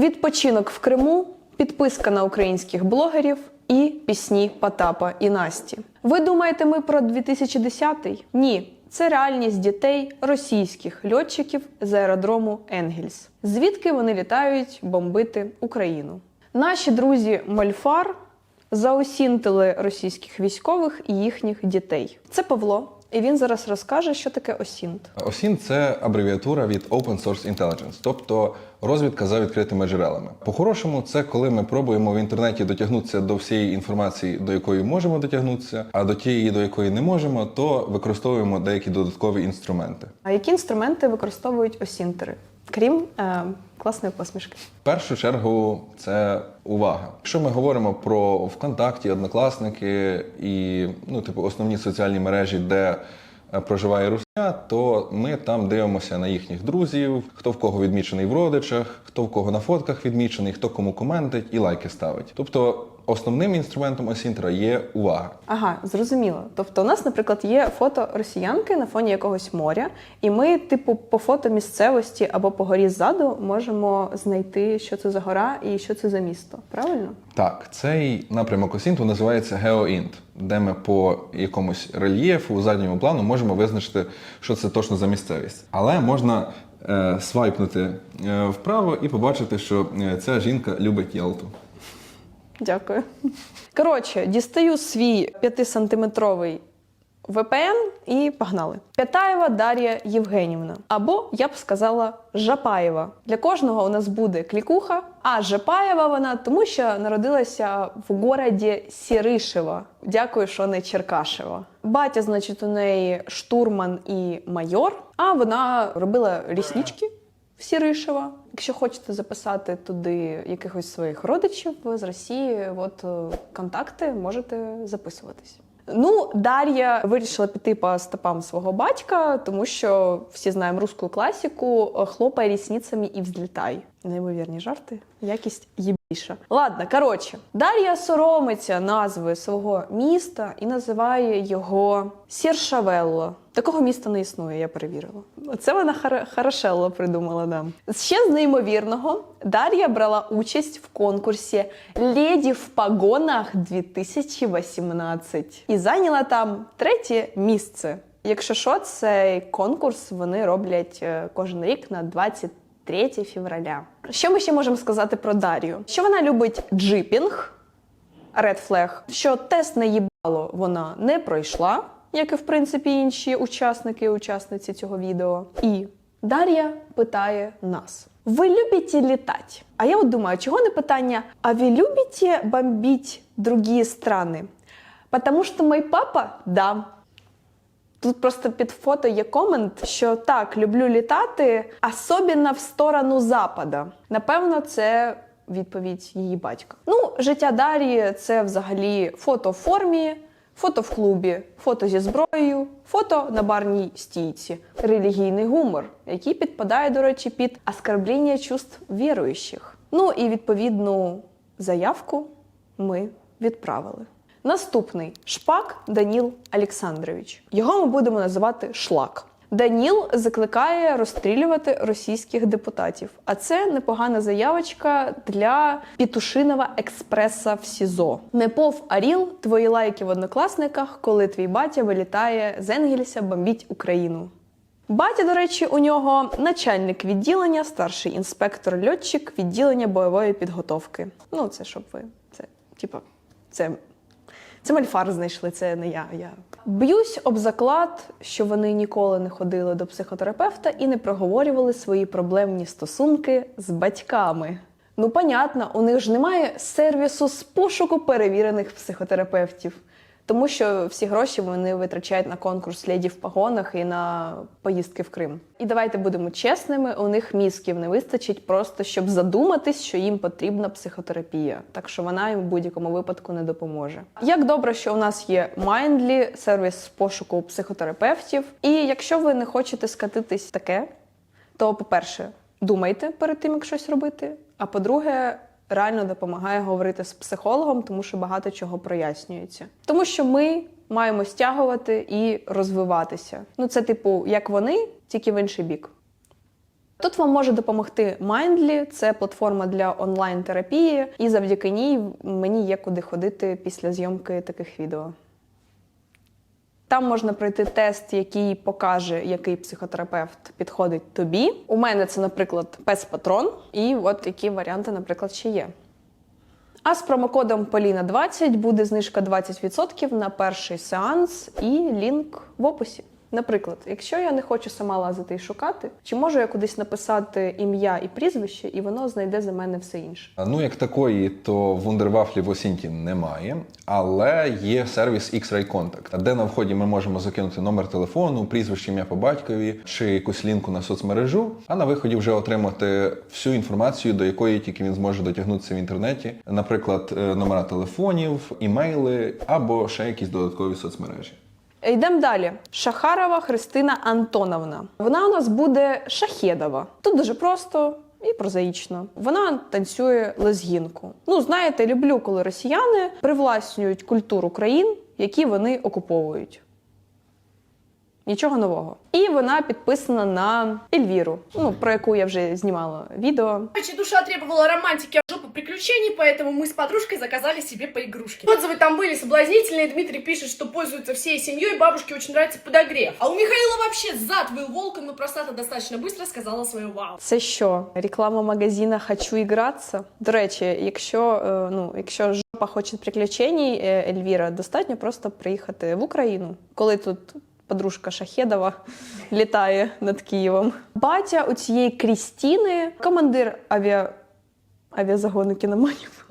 відпочинок в Криму, підписка на українських блогерів і пісні Потапа і Насті. Ви думаєте, ми про 2010-й? Ні. Це реальність дітей російських льотчиків з аеродрому Енгельс, звідки вони літають бомбити Україну. Наші друзі Мольфар заосінтили російських військових і їхніх дітей. Це Павло, і він зараз розкаже, що таке осінт. OSINT – це абревіатура від Open Source Intelligence, тобто розвідка за відкритими джерелами. По-хорошому, це коли ми пробуємо в інтернеті дотягнутися до всієї інформації, до якої можемо дотягнутися, а до тієї, до якої не можемо, то використовуємо деякі додаткові інструменти. А які інструменти використовують осінтери, крім е, класної посмішки? В першу чергу це увага. Якщо ми говоримо про ВКонтакті, однокласники і ну, типу, основні соціальні мережі, де е, проживає русня, то ми там дивимося на їхніх друзів, хто в кого відмічений в родичах, хто в кого на фотках відмічений, хто кому коментить і лайки ставить. Тобто основним інструментом осінтера є увага. Ага, зрозуміло. Тобто, у нас, наприклад, є фото росіянки на фоні якогось моря, і ми, типу, по фото місцевості або по горі ззаду можемо знайти, що це за гора і що це за місто. Правильно? Так, цей напрямок осінту називається GeoInt, де ми по якомусь рельєфу задньому плану можемо визначити, що це точно за місцевість. Але можна е, свайпнути е, вправо і побачити, що е, ця жінка любить Ялту. Дякую. Коротше, дістаю свій 5-сантиметровий VPN і погнали. П'ятаєва Дар'я Євгенівна. Або я б сказала Жапаєва. Для кожного у нас буде клікуха, а Жапаєва вона тому, що народилася в городі Сіришева. Дякую, що не Черкашева. Батя, значить, у неї штурман і майор, а вона робила ліснички в Сіришева. Якщо хочете записати туди якихось своїх родичів з Росії, от е, контакти можете записуватись. Ну, Дар'я вирішила піти по стопам свого батька, тому що всі знаємо русську класіку е, хлопай рісницями і взлітай. Неймовірні жарти, якість єбіша. Ладно, коротше, Дар'я соромиться назви свого міста і називає його Сіршавелло. Такого міста не існує, я перевірила. Це вона хара- хорошелло придумала нам. Ще з неймовірного Дар'я брала участь в конкурсі Леді в погонах 2018 і зайняла там третє місце. Якщо що, цей конкурс вони роблять е, кожен рік на 23 февраля. Що ми ще можемо сказати про Дар'ю? Що вона любить джипінг, Red Flag, що тест на їбало вона не пройшла, як і в принципі інші учасники і учасниці цього відео. І Дар'я питає нас: Ви любите літати? А я от думаю, чого не питання? А ви любите бомбить другі страни? Потому що мій папа да. Тут просто під фото є комент, що так, люблю літати, особливо в сторону Запада. Напевно, це відповідь її батька. Ну, життя Дарії це взагалі фото в формі, фото в клубі, фото зі зброєю, фото на барній стійці, релігійний гумор, який підпадає, до речі, під оскорблення чувств віруючих. Ну і відповідну заявку ми відправили. Наступний шпак Даніл Олександрович. Його ми будемо називати Шлак. Даніл закликає розстрілювати російських депутатів. А це непогана заявочка для Пітушинова експреса в СІЗО. Непов Аріл, твої лайки в однокласниках, коли твій батя вилітає з Енгельса бомбіть Україну. Батя, до речі, у нього начальник відділення, старший інспектор льотчик відділення бойової підготовки. Ну, це щоб ви. Це, типа, це це мальфар знайшли, це не я. я. Б'юсь об заклад, що вони ніколи не ходили до психотерапевта і не проговорювали свої проблемні стосунки з батьками. Ну, понятно, у них ж немає сервісу з пошуку перевірених психотерапевтів. Тому що всі гроші вони витрачають на конкурс леді в погонах і на поїздки в Крим. І давайте будемо чесними: у них мізків не вистачить просто, щоб задуматись, що їм потрібна психотерапія. Так що вона їм в будь-якому випадку не допоможе. Як добре, що у нас є Mindly, сервіс з пошуку психотерапевтів. І якщо ви не хочете скатитись таке, то, по-перше, думайте перед тим, як щось робити. А по-друге, реально допомагає говорити з психологом, тому що багато чого прояснюється. Тому що ми маємо стягувати і розвиватися. Ну, це, типу, як вони, тільки в інший бік. Тут вам може допомогти Mindly, це платформа для онлайн-терапії, і завдяки ній мені є куди ходити після зйомки таких відео. Там можна пройти тест, який покаже, який психотерапевт підходить тобі. У мене це, наприклад, пес-патрон, і от які варіанти, наприклад, ще є. А з промокодом Поліна20 буде знижка 20% на перший сеанс і лінк в описі. Наприклад, якщо я не хочу сама лазити і шукати, чи можу я кудись написати ім'я і прізвище, і воно знайде за мене все інше. Ну, як такої, то вундервафлі в Осінті немає, але є сервіс X-Ray Contact, де на вході ми можемо закинути номер телефону, прізвище ім'я по батькові чи якусь лінку на соцмережу, а на виході вже отримати всю інформацію, до якої тільки він зможе дотягнутися в інтернеті, наприклад, е, номера телефонів, імейли або ще якісь додаткові соцмережі. Йдемо далі. Шахарова Христина Антоновна. Вона у нас буде Шахедова. Тут дуже просто і прозаїчно. Вона танцює лезгінку. Ну, знаєте, люблю, коли росіяни привласнюють культуру країн, які вони окуповують. Нічого нового. І вона підписана на Ельвіру, ну про яку я вже знімала відео. Короче, душа требовала романтики, а жопа приключений, поэтому мы с подружкой заказали себе по игрушке. Отзывы там были соблазнительные. Дмитрий пишет, что пользуется всей семьей, бабушке очень нравится подогрев. А у Михаила вообще зад был волком, но простата достаточно быстро сказала свое вау. Це що? Реклама магазина Хочу ігратися? До речі, якщо, е, ну, якщо жопа хоче приключень, е, Ельвіра, достатньо просто приїхати в Україну, коли тут подружка Шахедова літає над Києвом. Батя у цієї Крістіни, командир авіа... авіазагону кіноманів.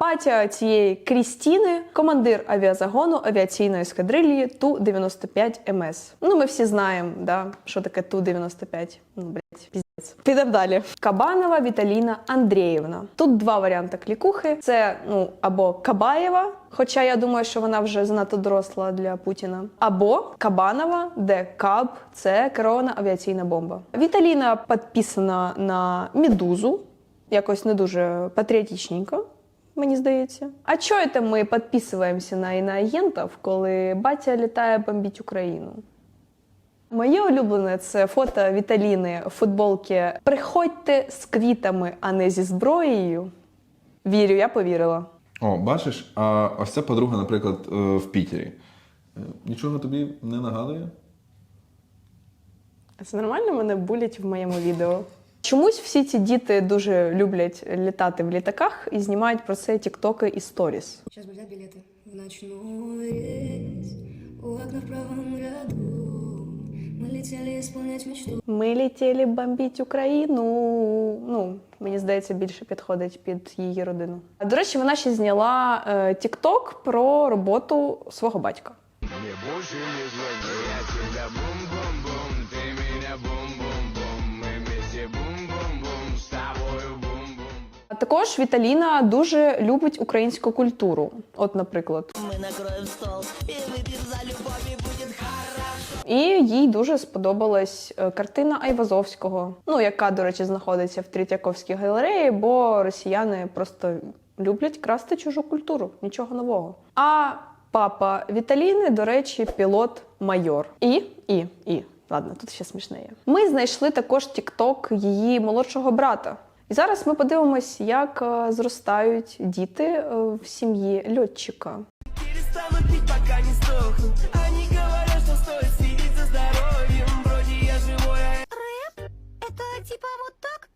Батя цієї Крістіни, командир авіазагону авіаційної ескадрилії Ту-95 МС. Ну, ми всі знаємо, да, що таке Ту-95. Ну, блядь, піздець. Підемо далі. Кабанова Віталіна Андріївна. Тут два варіанти клікухи: це ну або Кабаєва, хоча я думаю, що вона вже занадто доросла для Путіна, або Кабанова, де Каб це керована авіаційна бомба. Віталіна підписана на Медузу, якось не дуже патріотичненько. Мені здається. А чого це ми підписуємося на іноагентів, коли батя літає бомбить Україну? Моє улюблене це фото Віталіни в футболці Приходьте з квітами, а не зі зброєю. Вірю, я повірила. О, бачиш, а ось ця подруга, наприклад, е, в Пітері. Е, Нічого тобі не нагадує? Це нормально мене булять в моєму відео. Чомусь всі ці діти дуже люблять літати в літаках і знімають про це тіктоки і сторіс. Сейчас бы взять билеты в ночной рейс У окна в правом ряду Мы летели исполнять мечту Ми летіли бомбіть Україну. Ну, мені здається, більше підходить під її родину. А, До речі, вона ще зняла е, тікток про роботу свого батька. Мне больше не звони, Також Віталіна дуже любить українську культуру. От, наприклад, Мы накроем стол и выпьем за любовь, и будет хорошо. і їй дуже сподобалась е, картина Айвазовського, ну яка, до речі, знаходиться в Третьяковській галереї, бо росіяни просто люблять красти чужу культуру, нічого нового. А папа Віталіни, до речі, пілот-майор. І, і, і. Ладно, тут ще смішне є. Ми знайшли також тікток її молодшого брата. І зараз ми подивимось, як е, зростають діти е, в сім'ї льотчика. Перестану пить, пока не сдохну Они говорят, что стоит следить за здоровьем Вроде я живой, а Это типа вот так?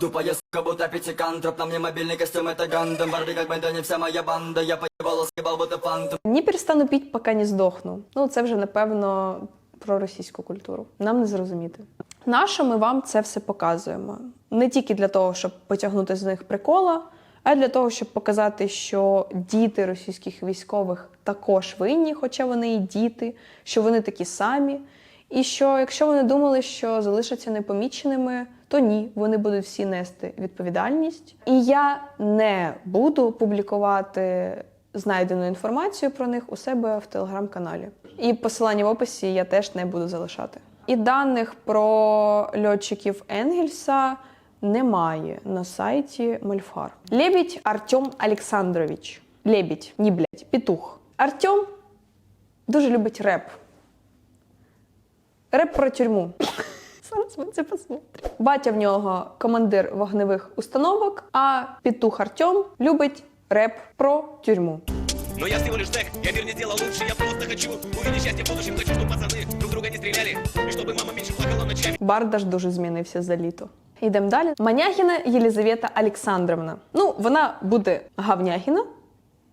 Тупая сука, будто пятикантроп На мне мобильный костюм, это гандам Барби как банда, не вся моя банда Я поебал, съебал, будто фантом Не перестану піть, поки не здохну. Ну, це вже напевно про російську культуру. Нам не зрозуміти. Нащо ми вам це все показуємо? Не тільки для того, щоб потягнути з них прикола, а для того, щоб показати, що діти російських військових також винні, хоча вони і діти, що вони такі самі. І що якщо вони думали, що залишаться непоміченими, то ні, вони будуть всі нести відповідальність. І я не буду публікувати знайдену інформацію про них у себе в телеграм-каналі. І посилання в описі я теж не буду залишати. І даних про льотчиків Енгельса немає на сайті Мольфар. Лебідь Артем Олександрович. Лебідь, ні, блядь, петух. Артем дуже любить реп. Реп про тюрму. Зараз ми це посмотримо. Батя в нього командир вогневих установок, а петух Артем любить реп про тюрму. Но я всего лишь зэк, я мир не сделал лучше Я просто хочу увидеть счастье в будущем Хочу, чтобы пацаны друг друга не стреляли И чтобы мама меньше плакала ночами Бардаш дуже змінився за літо. Йдемо далі. Маняхіна Єлізавета Олександровна. Ну, вона буде Гавняхіна.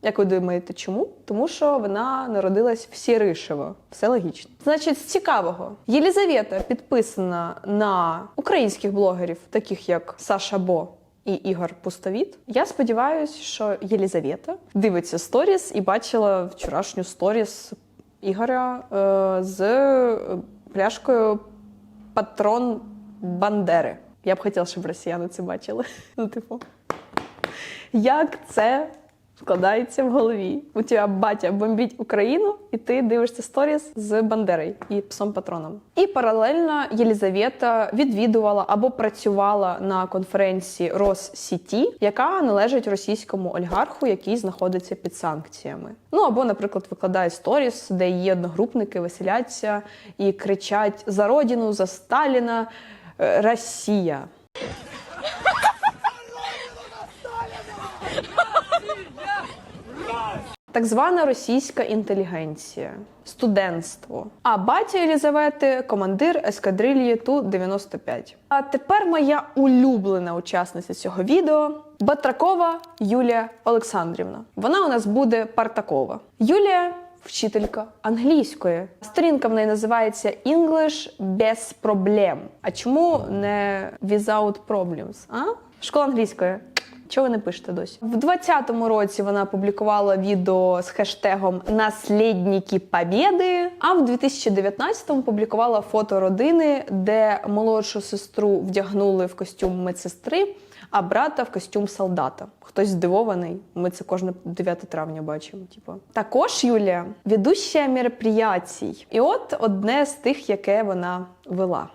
Як ви думаєте, чому? Тому що вона народилась в Сіришево. Все логічно. Значить, з цікавого, Єлізавета підписана на українських блогерів, таких як Саша Бо і Ігор Пустовіт. Я сподіваюся, що Єлізавета дивиться сторіс і бачила вчорашню сторіс Ігоря е, з пляшкою патрон Бандери. Я б хотіла, щоб росіяни це бачили. Ну, типу, як це складається в голові? У тебе батя бомбить Україну, і ти дивишся сторіс з Бандерою і псом патроном. І паралельно Єлізавета відвідувала або працювала на конференції Россіті, яка належить російському олігарху, який знаходиться під санкціями. Ну або, наприклад, викладає сторіс, де її одногрупники веселяться і кричать за родину, за Сталіна, е, Росія. Так звана російська інтелігенція, студентство. А батя Єлізавети командир ескадрильї Ту-95. А тепер моя улюблена учасниця цього відео Батракова Юлія Олександрівна. Вона у нас буде Партакова. Юлія вчителька англійської. Сторінка в неї називається English без проблем. А чому не without problems? А? Школа англійської. Чого ви не пишете досі? В 20-му році вона опублікувала відео з хештегом Наслідники Побєди, а в 2019-му публікувала фото родини, де молодшу сестру вдягнули в костюм медсестри, а брата в костюм солдата. Хтось здивований. Ми це кожне 9 травня бачимо. Типу. Також Юлія ведуща мероприятій. І от одне з тих, яке вона вела.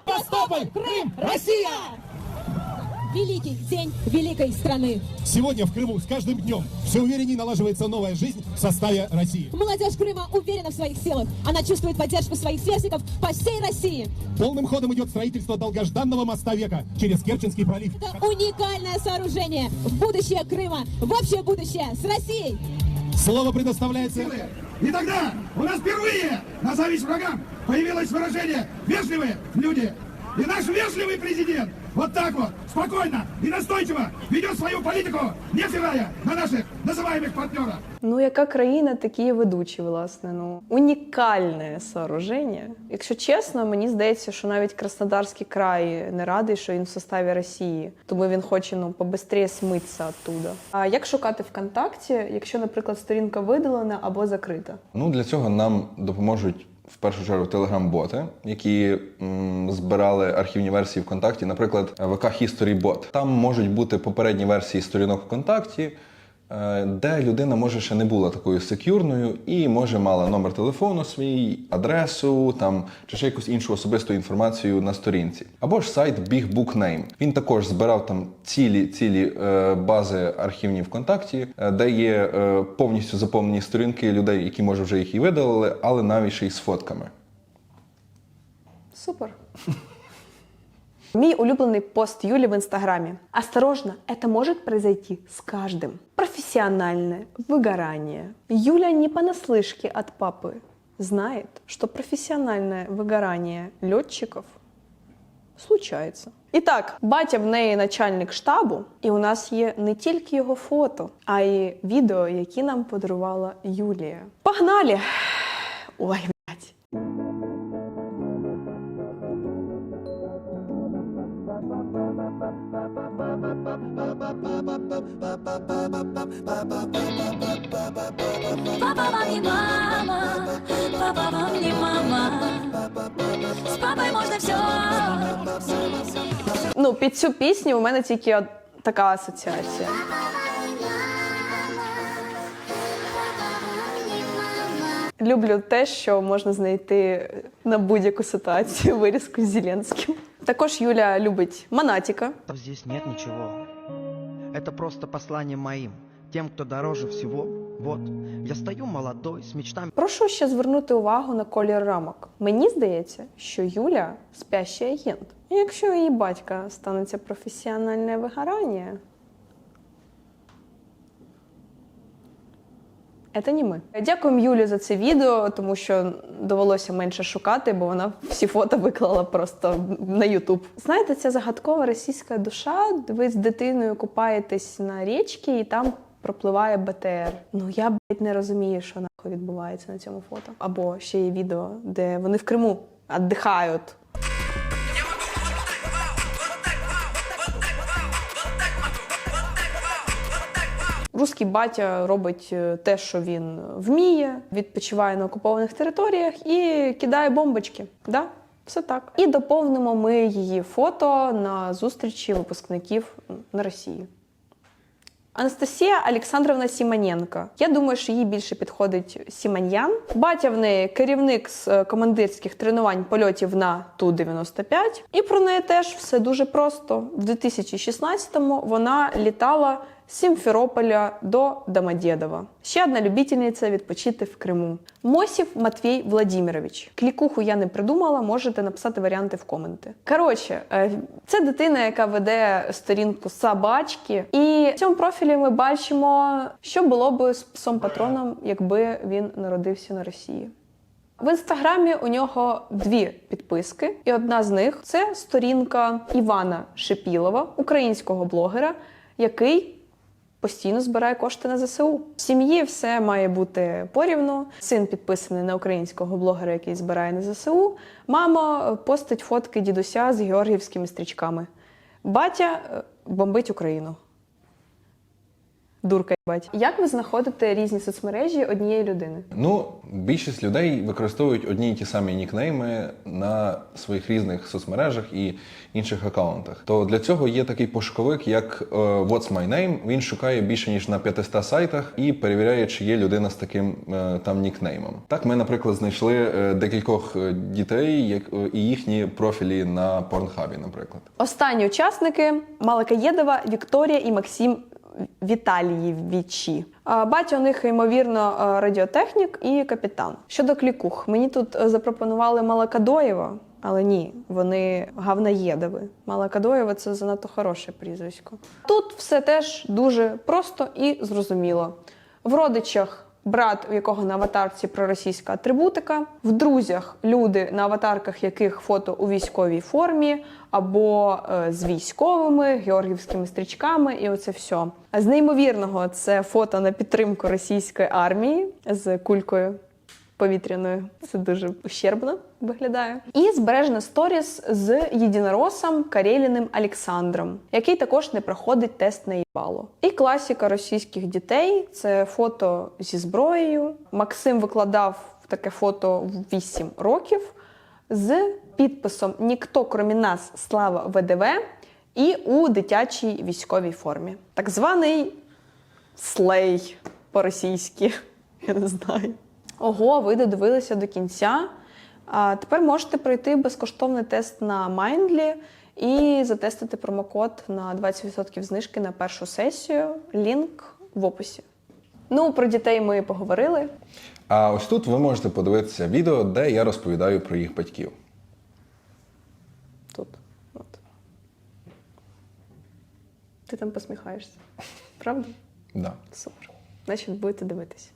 Великий день великой страны. Сегодня в Крыму с каждым днем все увереннее налаживается новая жизнь в составе России. Молодежь Крыма уверена в своих силах. Она чувствует поддержку своих сверстников по всей России. Полным ходом идет строительство долгожданного моста века через Керченский пролив. Это уникальное сооружение в будущее Крыма, в общее будущее с Россией. Слово предоставляется... И тогда у нас впервые на зависть врагам появилось выражение «вежливые люди». И наш вежливый президент вот так вот, спокойно и настойчиво ведет свою политику, невзирая на наших называемых партнеров. Ну, яка країна, такі і ведучі, власне. Ну унікальне сооруження. Якщо чесно, мені здається, що навіть Краснодарський край не радий, що він в составі Росії, тому він хоче ну побистріє смитися оттуда. А як шукати ВКонтакті, якщо, наприклад, сторінка видалена або закрита? Ну, для цього нам допоможуть в першу чергу телеграм-боти, які м, збирали архівні версії ВКонтакті, наприклад, ВК History Bot. Там можуть бути попередні версії сторінок ВКонтакті, е, де людина може ще не була такою секюрною і може мала номер телефону свій, адресу там чи ще якусь іншу особисту інформацію на сторінці. Або ж сайт Big Book Name. Він також збирав там цілі цілі е, бази архівні ВКонтакті, е, де є е, повністю заповнені сторінки людей, які може вже їх і видалили, але навіть ще й з фотками. Супер. Мій улюблений пост Юли в Инстаграме. Осторожно, это может произойти с каждым. Профессиональное выгорание. Юля не понаслышке от папы знает, что профессиональное выгорание летчиков случається. І так, батя в неї начальник штабу, і у нас є не тільки його фото, а й відео, які нам подарувала Юлія. Погнали! Ой, блядь. Папа вам не мама, папа вам не мама. С папой можно все. Ну, під цю пісню у мене тільки от така асоціація. Люблю те, що можна знайти на будь-яку ситуацію вирізку з Зеленським. Також Юля любить Монатіка. Здесь нет ничего. Это просто послание моим, тем, кто дороже всего Вот, я стою молодой, с мечтами Прошу ще звернути увагу на колір рамок. Мені здається, що Юля спящий агент. Якщо у її батька станеться професіональне вигорання. Це не ми. Дякуємо Юлі за це відео, тому що довелося менше шукати, бо вона всі фото виклала просто на Ютуб. Знаєте, ця загадкова російська душа, ви з дитиною купаєтесь на річці і там пропливає БТР. Ну я блядь, не розумію, що нахуй відбувається на цьому фото. Або ще є відео, де вони в Криму віддихають. Руський батя робить е, те, що він вміє, відпочиває на окупованих територіях і кидає бомбочки. Да? Все так. І доповнимо ми її фото на зустрічі випускників на Росії. Анастасія Олександровна Сімоненко. Я думаю, що їй більше підходить Сімоньян. Батя в неї керівник з е, командирських тренувань польотів на Ту-95. І про неї теж все дуже просто. В 2016-му вона літала з Сімферополя до Домодєдова. Ще одна любительниця відпочити в Криму. Мосів Матвій Владимирович. Клікуху я не придумала, можете написати варіанти в коменти. Коротше, е, це дитина, яка веде сторінку собачки. І в цьому профілі ми бачимо, що було би з псом патроном, якби він народився на Росії. В інстаграмі у нього дві підписки, і одна з них це сторінка Івана Шипілова, українського блогера, який постійно збирає кошти на ЗСУ. В сім'ї все має бути порівну. Син підписаний на українського блогера, який збирає на ЗСУ. Мама е, постить фотки дідуся з георгіївськими стрічками. Батя е, бомбить Україну. Дурка бать. Як ви знаходите різні соцмережі однієї людини? Ну, більшість людей використовують одні й ті самі нікнейми на своїх різних соцмережах і інших аккаунтах. То для цього є такий пошуковик, як е, What's My Name. Він шукає більше ніж на 500 сайтах і перевіряє, чи є людина з таким е, там нікнеймом. Так, ми, наприклад, знайшли е, декількох дітей, як і їхні профілі на Порнхабі, наприклад. Останні учасники Малакаєдова, Вікторія і Максим Віталієвичі. А, Батя у них, ймовірно, радіотехнік і капітан. Щодо клікух, мені тут е, запропонували Малакадоєва, але ні, вони гавнаєдови. Малакадоєва це занадто хороше прізвисько. Тут все теж дуже просто і зрозуміло. В родичах брат, у якого на аватарці проросійська атрибутика, в друзях люди, на аватарках яких фото у військовій формі або е, з військовими, георгівськими стрічками, і оце все. З неймовірного це фото на підтримку російської армії з кулькою повітряною. Це дуже ущербно виглядає. І збережена сторіс з єдиноросом Кареліним Олександром, який також не проходить тест на їбало. І класіка російських дітей це фото зі зброєю. Максим викладав таке фото в 8 років з підписом Ніхто крім нас, слава ВДВ і у дитячій військовій формі. Так званий слей по-російськи. Я не знаю. Ого, ви додивилися до кінця. А тепер можете пройти безкоштовний тест на Mindly і затестити промокод на 20% знижки на першу сесію. Лінк в описі. Ну, про дітей ми поговорили. А ось тут ви можете подивитися відео, де я розповідаю про їх батьків. Тут. От. Ти там посміхаєшся. Правда? Да. Супер. Значить, будете дивитися.